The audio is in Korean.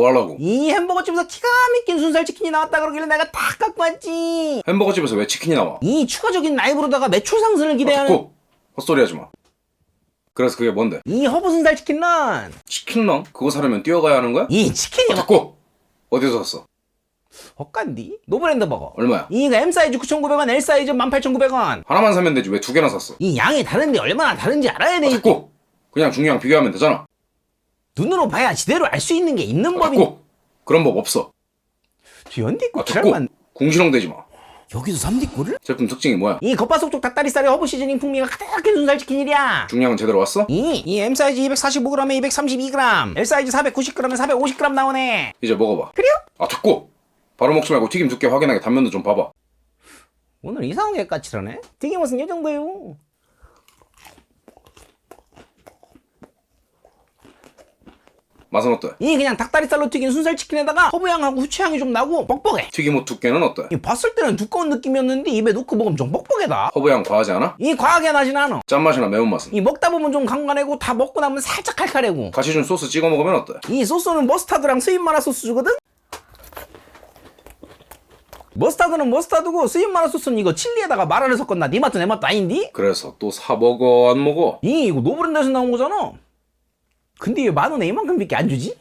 뭐 하려고? 이 햄버거집에서 기가 막힌 순살 치킨이 나왔다 그러길래 내가 다 갖고 왔지. 햄버거 집에서 왜 치킨이 나와? 이 추가적인 라이브로다가 매출 상승을 아, 기대하는 듣고 헛소리 하지 마. 그래서 그게 뭔데? 이 허브 순살 치킨런. 치킨런? 그거 사려면 뛰어가야 하는 거야? 이 치킨이 뭐 듣고 어디서 샀어? 헛간디? 노브랜드 버거. 얼마야? 이거 M 사이즈 9,900원, L 사이즈 18,900원. 하나만 사면 되지 왜 두 개나 샀어? 이 양이 다른데 얼마나 다른지 알아야 돼. 듣고 그냥 중량 비교하면 되잖아. 눈으로 봐야 지대로 알 수 있는 게 있는 법이. 듣고 그런 법 없어. 저 연디 아, 듣고 지랄만. 궁시렁 대지 마. 여기서 3D 꼴을? 제품 특징이 뭐야? 이 겉바속촉 닭다리살에 허브 시즈닝 풍미가 가득한 순살 치킨이랴. 중량은 제대로 왔어? 이, 이 M 사이즈 245g에 232g, L 사이즈 490g에 450g 나오네. 이제 먹어봐. 그래요? 아 듣고 바로 먹지 말고 튀김 두께 확인하게 단면도 좀 봐봐. 오늘 이상하게 까칠하네. 튀김옷은 이 정도요. 맛은 어때? 이 그냥 닭다리살로 튀긴 순살 치킨에다가 허브향하고 후추향이 좀 나고 뻑뻑해. 튀김옷 두께는 어때? 이 봤을 때는 두꺼운 느낌이었는데 입에 넣고 먹으면 좀 뻑뻑해다. 허브향 과하지 않아? 이 과하게 나진 않아. 짠맛이나 매운맛은? 이 먹다 보면 좀 간간하고 다 먹고 나면 살짝 칼칼하고. 같이 준 소스 찍어 먹으면 어때? 이 소스는 머스타드랑 스윗 마라 소스 주거든? 머스타드는 머스타드고 스윗 마라 소스는 이거 칠리에다가 마라를 섞었나? 네 맛도 내 맛도 아닌디? 그래서 또 사 먹어 안 먹어? 이 이거 노브랜드에서 나온 거잖아. 근데 왜 만 원에 이만큼밖에 안 주지?